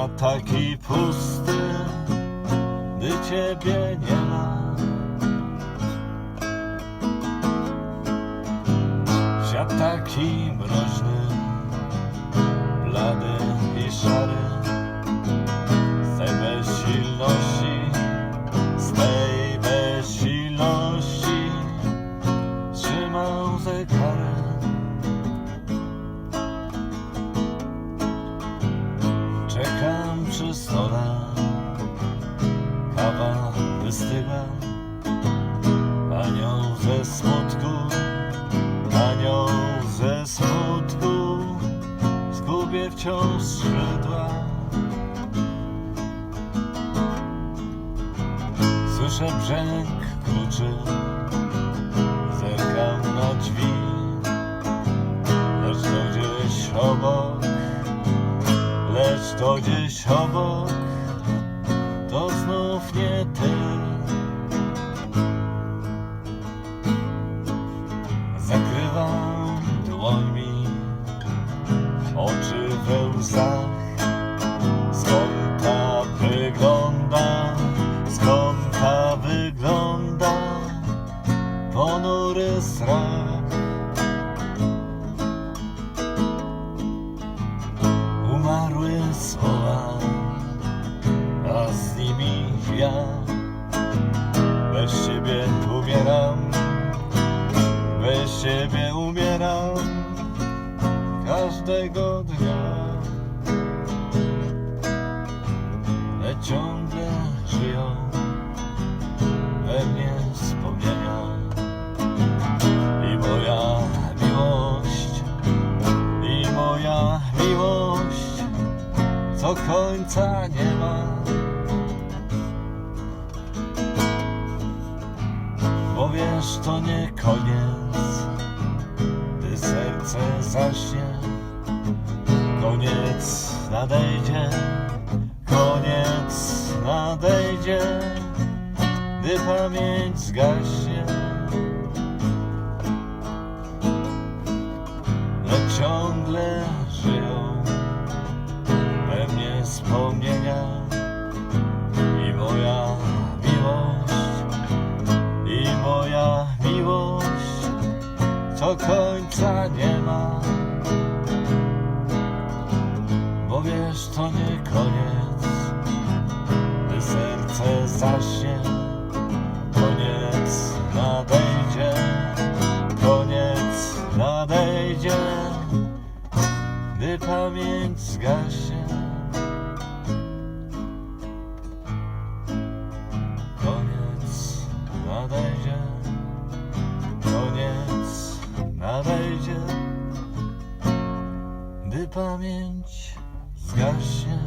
Świat taki pusty, gdy ciebie nie ma. Świat taki mroźny, blady i szary, z tej bezsilności z tej bezsilności Przy stole, kawa wystygła. Anioł ze smutku, anioł ze smutku, zgubię wciąż skrzydła. Słyszę brzęk kluczy Zerkam na drzwi Lecz to gdzieś obok to gdzieś obok To znów nie ty z nimi ja. Bez ciebie umieram, bez ciebie umieram każdego dnia. lecz ciągle żyją we mnie wspomnienia. I moja miłość, i moja miłość, co końca nie ma. Wiesz, to nie koniec, gdy serce zaśnie, koniec nadejdzie koniec nadejdzie, gdy pamięć zgaśnie. Lecz ciągle żyją we mnie wspomnienia końca nie ma. Bo wiesz, to nie koniec, gdy serce zaśnie. Koniec nadejdzie, koniec nadejdzie, gdy pamięć zgaśnie. pamięć zgaśnie.